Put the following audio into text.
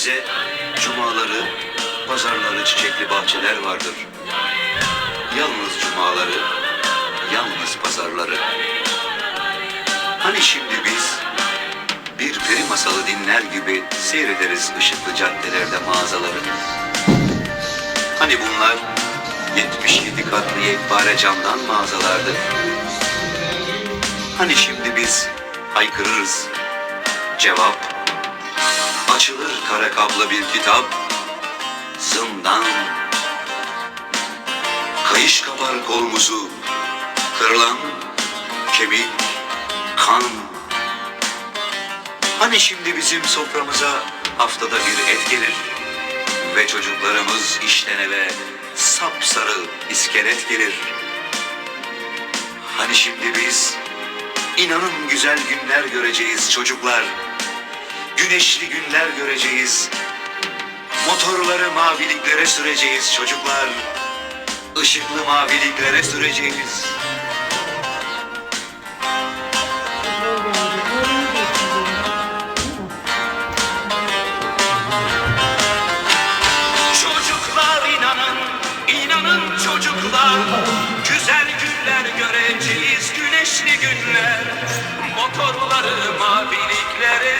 bize cumaları, pazarları, çiçekli bahçeler vardır. Yalnız cumaları, yalnız pazarları. Hani şimdi biz bir peri masalı dinler gibi seyrederiz ışıklı caddelerde mağazaları. Hani bunlar 77 katlı yekpare camdan mağazalardı. Hani şimdi biz haykırırız. Cevap Açılır kara kablo bir kitap. Zindan Kayış kapar kolumuzu Kırılan kemik Kan. Hani şimdi bizim soframıza Haftada bir et gelir? Ve çocuklarımız işten eve Sapsarı iskelet gelir. Hani şimdi biz inanın güzel günler göreceğiz çocuklar Güneşli günler göreceğiz. Motorları maviliklere süreceğiz çocuklar. Işıklı maviliklere süreceğiz. Çocuklar inanın, inanın çocuklar Güzel günler göreceğiz, güneşli günler Motorları maviliklere